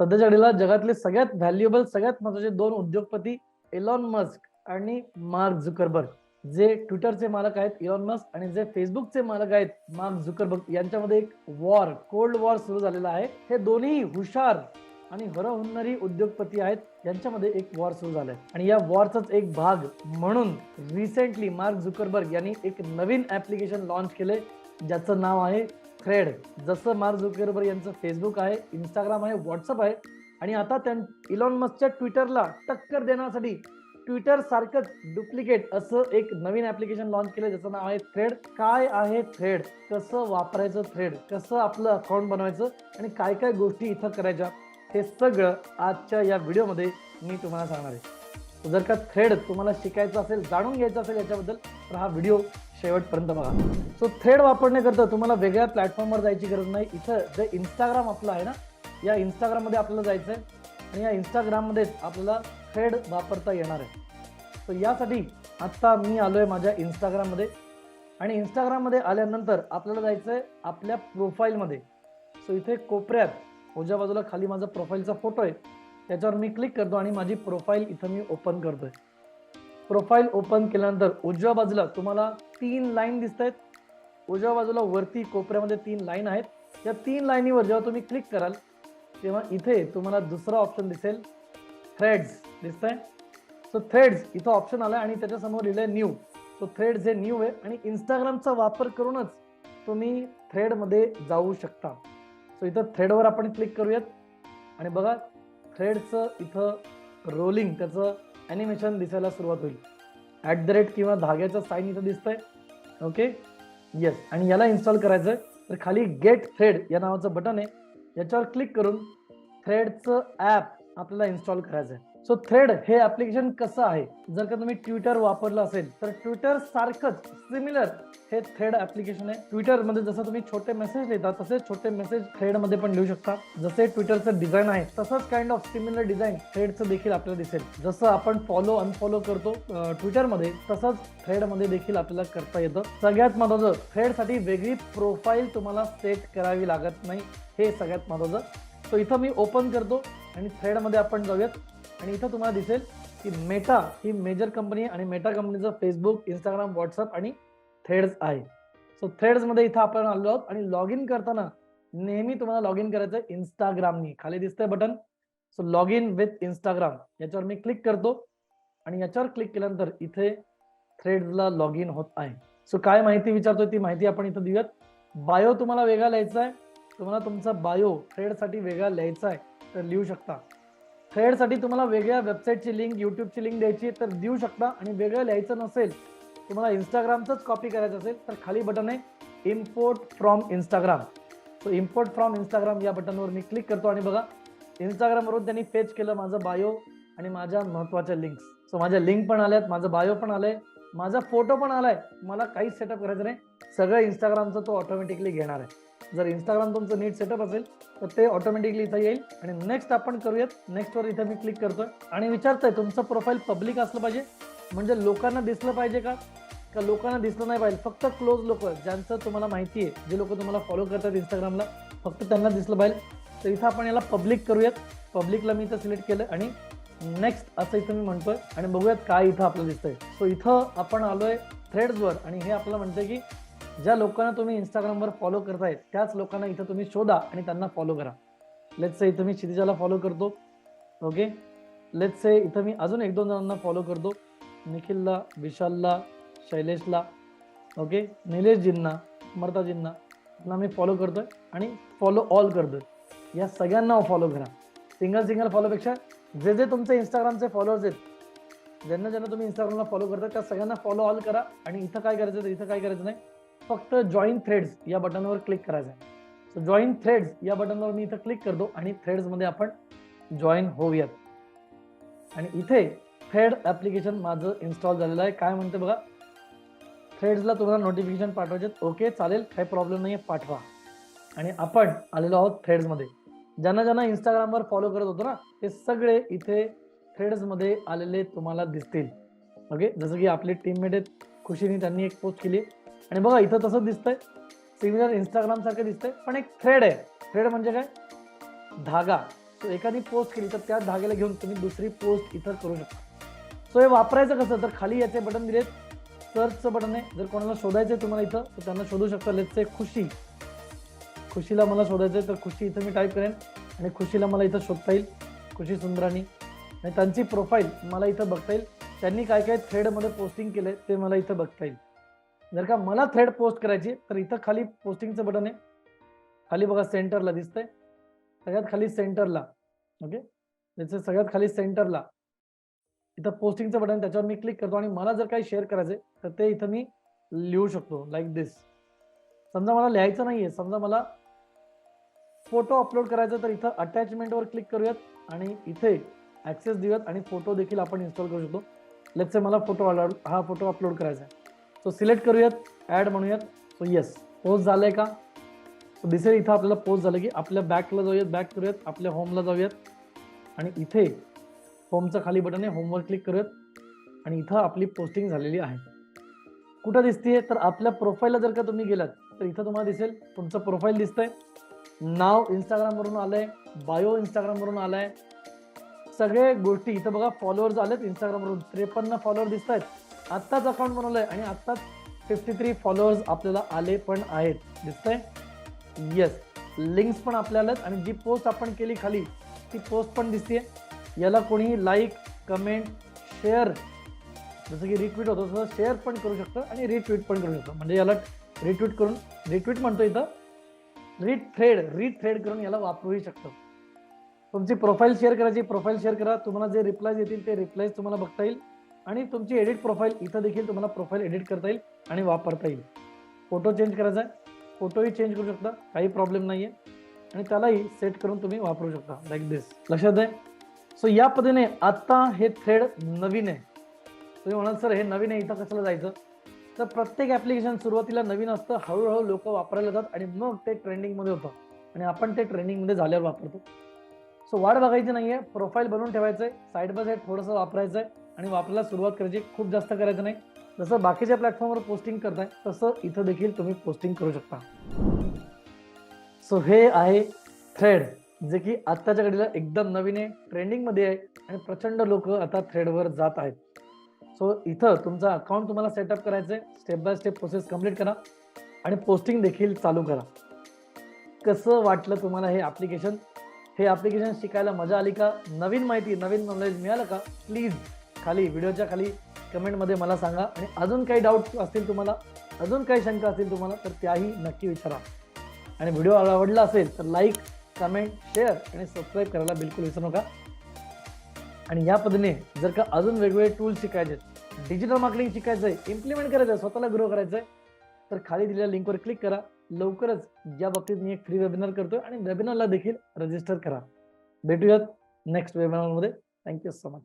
सध्याच्या घडीला जगातले सगळ्यात व्हॅल्युएबल सगळ्यात महत्त्वाचे दोन उद्योगपती एलॉन मस्क आणि मार्क झुकरबर्ग जे ट्विटरचे मालक आहेत इलॉन मस्क आणि जे फेसबुकचे मालक आहेत मार्क झुकरबर्ग यांच्यामध्ये एक वॉर कोल्ड वॉर सुरू झालेला आहे. हे दोन्ही हुशार आणि हरहुन्नरी उद्योगपती आहेत यांच्यामध्ये एक वॉर सुरू झालाय. आणि या वॉरचाच एक भाग म्हणून रिसेंटली मार्क झुकरबर्ग यांनी एक नवीन ऍप्लिकेशन लॉन्च केले ज्याचं नाव आहे थ्रेड जसं मार्क झुकेरबर यांचं फेसबुक आहे इंस्टाग्राम आहे व्हॉट्सअप आहे. आणि आता त्यां इलॉन मस्कच्या ट्विटरला टक्कर देण्यासाठी ट्विटर सारखं डुप्लिकेट असं एक नवीन ऍप्लिकेशन लॉन्च केलं ज्याचं नाव आहे थ्रेड काय आहे थ्रेड कसं वापरायचं थ्रेड कसं आपलं अकाउंट बनवायचं? आणि काय काय गोष्टी इथं करायच्या? हे सगळं आजच्या या व्हिडिओमध्ये मी तुम्हाला सांगणार आहे. जर का थ्रेड तुम्हाला शिकायचं असेल जाणून घ्यायचं असेल याच्याबद्दल तर हा व्हिडिओ शेवटपर्यंत बघा. सो थ्रेड वापरण्याकरता तुम्हाला वेगळ्या प्लॅटफॉर्मवर जायची गरज नाही. इथं जे इंस्टाग्राम आपलं आहे ना या इंस्टाग्राममध्ये आपल्याला जायचं आहे आणि या इंस्टाग्राममध्येच आपल्याला थ्रेड वापरता येणार आहे. सो यासाठी आत्ता मी आलो आहे माझ्या इंस्टाग्राममध्ये आणि इंस्टाग्राममध्ये आल्यानंतर आपल्याला जायचं आहे आपल्या प्रोफाईलमध्ये सो इथे कोपऱ्यात उजव्या बाजूला खाली माझा प्रोफाईलचा फोटो आहे. त्याच्यावर मी क्लिक करतो आणि माझी प्रोफाईल इथं मी ओपन करतोय. प्रोफाईल ओपन केल्यानंतर उजव्या बाजूला तुम्हाला तीन लाईन दिसत आहेत उजव्या बाजूला वरती कोपऱ्यामध्ये तीन लाईन आहेत. या तीन लाईनीवर जेव्हा तुम्ही क्लिक कराल तेव्हा इथे तुम्हाला दुसरा ऑप्शन दिसेल. थ्रेड्स दिसतंय. सो थ्रेड्स इथं ऑप्शन आलाय आणि त्याच्यासमोर लिहिलं आहे न्यू सो थ्रेड्स हे न्यू आहे आणि इंस्टाग्रामचा वापर करूनच तुम्ही थ्रेडमध्ये जाऊ शकता. सो इथं थ्रेडवर आपण क्लिक करूयात. आणि बघा थ्रेडचं इथं रोलिंग त्याचं ॲनिमेशन दिसायला सुरुवात होईल. ॲट द रेट किंवा धाग्याचं साईन इथं दिसतंय. ओके येस आणि याला इन्स्टॉल करायचं आहे तर खाली गेट थ्रेड या नावाचं बटन आहे. याच्यावर क्लिक करून थ्रेडचं ॲप आपल्याला इन्स्टॉल करायचं आहे सो थ्रेड हे ऍप्लिकेशन कसं आहे? जर का तुम्ही ट्विटर वापरलं असेल तर ट्विटर सारखंच सिमिलर हे थ्रेड ऍप्लिकेशन आहे. ट्विटरमध्ये जसं तुम्ही छोटे मेसेज लिहिता तसेच छोटे मेसेज थ्रेडमध्ये पण लिहू शकता. जसे ट्विटरचं डिझाईन आहे तसंच काइंड ऑफ सिमिलर डिझाईन थ्रेडचं देखील आपल्याला दिसेल. जसं आपण फॉलो अनफॉलो करतो ट्विटरमध्ये तसंच थ्रेडमध्ये देखील आपल्याला करता येतं. सगळ्यात महत्वाचं थ्रेडसाठी वेगळी प्रोफाईल तुम्हाला सेट करावी लागत नाही. हे सगळ्यात महत्वाचं सो इथं मी ओपन करतो आणि थ्रेडमध्ये आपण जाऊयात. आणि इथं तुम्हाला दिसेल की मेटा ही मेजर कंपनी आहे आणि मेटा कंपनीचं फेसबुक इंस्टाग्राम व्हॉट्सअप आणि थ्रेड्स आहे. सो थ्रेड्समध्ये इथं आपण आलो आहोत आणि लॉग इन करताना नेहमी तुम्हाला लॉग इन करायचं आहे इंस्टाग्रामनी खाली दिसतंय button so log in with Instagram याच्यावर मी क्लिक करतो आणि याच्यावर क्लिक केल्यानंतर इथे थ्रेड्सला लॉग इन होत आहे. सो काय माहिती विचारतोय ती माहिती आपण इथं देऊयात. बायो तुम्हाला वेगळा लिहायचा आहे. तुम्हाला तुमचा बायो थ्रेडसाठी वेगळा लिहायचा आहे. तर लिहू शकता. थ्रेडसाठी तुम्हाला वेगळ्या वेबसाईटची लिंक युट्यूबची लिंक द्यायची तर देऊ शकता. आणि वेगळं लिहायचं नसेल तुम्हाला इंस्टाग्रामचंच कॉपी करायचं असेल तर खाली बटन आहे import from Instagram so import from Instagram या बटनवर मी क्लिक करतो आणि बघा इंस्टाग्रामवरून त्यांनी पेज केलं माझं बायो आणि माझ्या महत्त्वाच्या लिंक्स सो माझ्या लिंक पण आल्यात माझं बायो पण आलं आहे माझा फोटो पण आला आहे मला काहीच सेटअप करायचं नाही. सगळं इंस्टाग्रामचं तो ऑटोमॅटिकली घेणार आहे. जर इंस्टाग्राम तुमचं नीट सेटअप असेल तर ते ऑटोमॅटिकली इथं येईल. आणि नेक्स्ट आपण करूयात नेक्स्टवर इथं मी क्लिक करतोय. आणि विचारतोय तुमचं प्रोफाईल पब्लिक असलं पाहिजे? म्हणजे लोकांना दिसलं पाहिजे का? का लोकांना दिसलं नाही पाहिजे? फक्त क्लोज लोक ज्यांचं तुम्हाला माहिती आहे. जे लोक तुम्हाला फॉलो करतात इंस्टाग्रामला फक्त त्यांना दिसलं पाहिजे. तर इथं आपण याला पब्लिक करूयात. पब्लिकला मी इथं सिलेक्ट केलं आणि नेक्स्ट असं इथं मी म्हणतोय. आणि बघूयात काय इथं आपलं दिसतंय. सो इथं आपण आलोय थ्रेड्सवर आणि हे आपलं म्हणतंय की ज्या लोकांना तुम्ही इंस्टाग्रामवर फॉलो करताय त्याच लोकांना इथं तुम्ही शोधा आणि त्यांना फॉलो करा. लेट्स से इथं मी क्षितिजाला फॉलो करतो. ओके लेट्स से इथं मी अजून एक दोन जणांना फॉलो करतो. निखिलला विशालला शैलेशला. ओके निलेशजींना मर्ताजींना त्यांना मी फॉलो करतोय आणि फॉलो ऑल करतोय. या सगळ्यांना फॉलो करा. सिंगल सिंगल फॉलोपेक्षा जे जे तुमचे इंस्टाग्रामचे फॉलोअर्स आहेत ज्यांना ज्यांना तुम्ही इंस्टाग्रामला फॉलो करता त्या सगळ्यांना फॉलो ऑल करा. आणि इथं काय करायचं तर इथं काय करायचं नाही. फक्त जॉईन थ्रेड्स या बटनवर क्लिक करायचं आहे. सो जॉईन थ्रेड्स या बटनवर मी इथं क्लिक करतो आणि थ्रेड्समध्ये आपण जॉईन होऊयात. आणि इथे थ्रेड ॲप्लिकेशन माझं इन्स्टॉल झालेलं आहे. काय म्हणते बघा? थ्रेड्सला तुम्हाला नोटिफिकेशन पाठवायचे ओके चालेल. काही प्रॉब्लेम नाही आहे पाठवा. आणि आपण आलेलो आहोत थ्रेड्समध्ये ज्यांना ज्यांना इंस्टाग्रामवर फॉलो करत होतो ना ते सगळे इथे थ्रेड्समध्ये आलेले तुम्हाला दिसतील. ओके जसं की आपले टीममेट आहेत. खुशीने त्यांनी एक पोस्ट केली. आणि बघा इथं तसंच दिसतंय. सिमिलर इंस्टाग्राम सारखं दिसतंय पण एक थ्रेड आहे. थ्रेड म्हणजे काय? धागा. सो एखादी पोस्ट केली तर त्या धाग्याला घेऊन तुम्ही दुसरी पोस्ट इथं करू शकता. सो हे वापरायचं कसं? तर खाली याचे बटन दिलेत. सर्चचं बटन आहे. जर कोणाला शोधायचं आहे तुम्हाला इथं तर त्यांना शोधू शकता. लेट्स से खुशी. खुशीला मला शोधायचं आहे तर खुशी इथं मी टाईप करेन. आणि खुशीला मला इथं शोधता येईल. खुशी सुंदरानी. आणि त्यांची प्रोफाईल मला इथं बघता येईल. त्यांनी काय काय थ्रेडमध्ये पोस्टिंग केलंय ते मला इथं बघता येईल. जर का मला थ्रेड पोस्ट करायची तर इथं खाली पोस्टिंगचं बटन आहे. खाली बघा सेंटरला दिसतंय. सगळ्यात खाली सेंटरला ओके त्याचं सगळ्यात खाली सेंटरला इथं पोस्टिंगचं बटन त्याच्यावर मी क्लिक करतो आणि मला जर काही शेअर करायचे तर ते इथं मी लिहू शकतो लाईक दिस समजा मला लिहायचं नाहीये समजा मला फोटो अपलोड करायचा तर इथं अटॅचमेंटवर क्लिक करूयात आणि इथे ऍक्सेस देऊयात आणि फोटो देखील आपण इन्स्टॉल करू शकतो. लेट्स मला फोटो हा फोटो अपलोड करायचा आहे. सो सिलेक्ट करूयात ॲड म्हणूयात. सो येस पोस्ट झालंय का? सो दिसेल इथं आपल्याला पोस्ट झालं की आपल्या बॅकला जाऊयात बॅक करूयात आपल्या होमला जाऊयात. आणि इथे होमचं खाली बटन आहे होमवर क्लिक करूयात. आणि इथं आपली पोस्टिंग झालेली आहे. कुठं दिसते तर आपल्या प्रोफाईलला जर का तुम्ही गेलात तर इथं तुम्हाला दिसेल तुमचं प्रोफाईल दिसतंय. नाव इंस्टाग्रामवरून आलंय बायो इंस्टाग्रामवरून आलाय. सगळे गोष्टी इथं बघा फॉलोअर्स आलेत इंस्टाग्रामवरून त्रेपन्न फॉलोअर दिसत आहेत आत्ताच अकाउंट बनवलंय आणि आत्ताच फिफ्टी थ्री फॉलोअर्स आपल्याला आले पण आहेत. दिसतंय? येस लिंक्स पण आपल्याला आणि जी पोस्ट आपण केली खाली ती पोस्ट पण दिसते याला कोणी लाईक कमेंट शेअर जसं की रिट्वीट होतं तसं शेअर पण करू शकतं आणि रिट्वीट पण करू शकतं. म्हणजे याला रिट्वीट करून रिट्वीट म्हणतो इथं रीट थ्रेड रीट थ्रेड करून याला वापरूही शकतो. तुमची प्रोफाईल शेअर करायची प्रोफाईल शेअर करा तुम्हाला जे रिप्लायज येतील ते रिप्लायज तुम्हाला बघता येईल. आणि तुमची एडिट प्रोफाईल इथं देखील तुम्हाला प्रोफाईल एडिट करता येईल आणि वापरता येईल. फोटो चेंज करायचा आहे. फोटोही चेंज करू शकता. काही प्रॉब्लेम नाही आहे आणि त्यालाही सेट करून तुम्ही वापरू शकता. लाईक दिस लक्षात आहे? सो या पद्धतीने आत्ता हे थ्रेड नवीन आहे. तुम्ही म्हणाल सर हे नवीन आहे. इथं कशाला जायचं? तर प्रत्येक ॲप्लिकेशन सुरुवातीला नवीन असतं. हळूहळू लोक वापरायला जातात आणि मग ते ट्रेंडिंगमध्ये होतं. आणि आपण ते ट्रेंडिंगमध्ये झाल्यावर वापरतो. सो वाढ बघायची नाही आहे प्रोफाईल बनवून ठेवायचं आहे साईड बाय साईड थोडंसं वापरायचं आहे आणि वापरायला सुरुवात करायची खूप जास्त करायचं नाही. जसं बाकीच्या प्लॅटफॉर्मवर पोस्टिंग करताय तसं इथं देखील तुम्ही पोस्टिंग करू शकता. सो हे आहे थ्रेड जे की आत्ताच्या घडीला एकदम नवीन आहे ट्रेंडिंगमध्ये आहे आणि प्रचंड लोक आता थ्रेडवर जात आहेत. सो इथं तुमचा अकाउंट तुम्हाला सेटअप करायचं आहे step by step process complete करा आणि पोस्टिंग देखील चालू करा. कसं वाटलं तुम्हाला हे ॲप्लिकेशन हे ॲप्लिकेशन शिकायला मजा आली का? नवीन माहिती नवीन नॉलेज मिळालं का? प्लीज खाली व्हिडिओच्या खाली कमेंटमध्ये मला सांगा. आणि अजून काही डाऊट असतील तुम्हाला अजून काही शंका असतील तुम्हाला तर त्याही नक्की विचारा. आणि व्हिडिओ आवडला असेल तर लाईक कमेंट शेअर आणि सबस्क्राईब करायला बिलकुल विसरू नका. आणि या पद्धतीने जर का अजून वेगवेगळे टूल्स शिकायचे डिजिटल मार्केटिंग शिकायचं आहे इम्प्लिमेंट करायचं आहे स्वतःला ग्रो करायचं आहे तर खाली दिलेल्या लिंकवर क्लिक करा. लवकरच या बाबतीत मी एक फ्री वेबिनार करतोय आणि वेबिनारला देखील रजिस्टर करा. भेटूयात नेक्स्ट वेबिनारमध्ये थँक्यू सो मच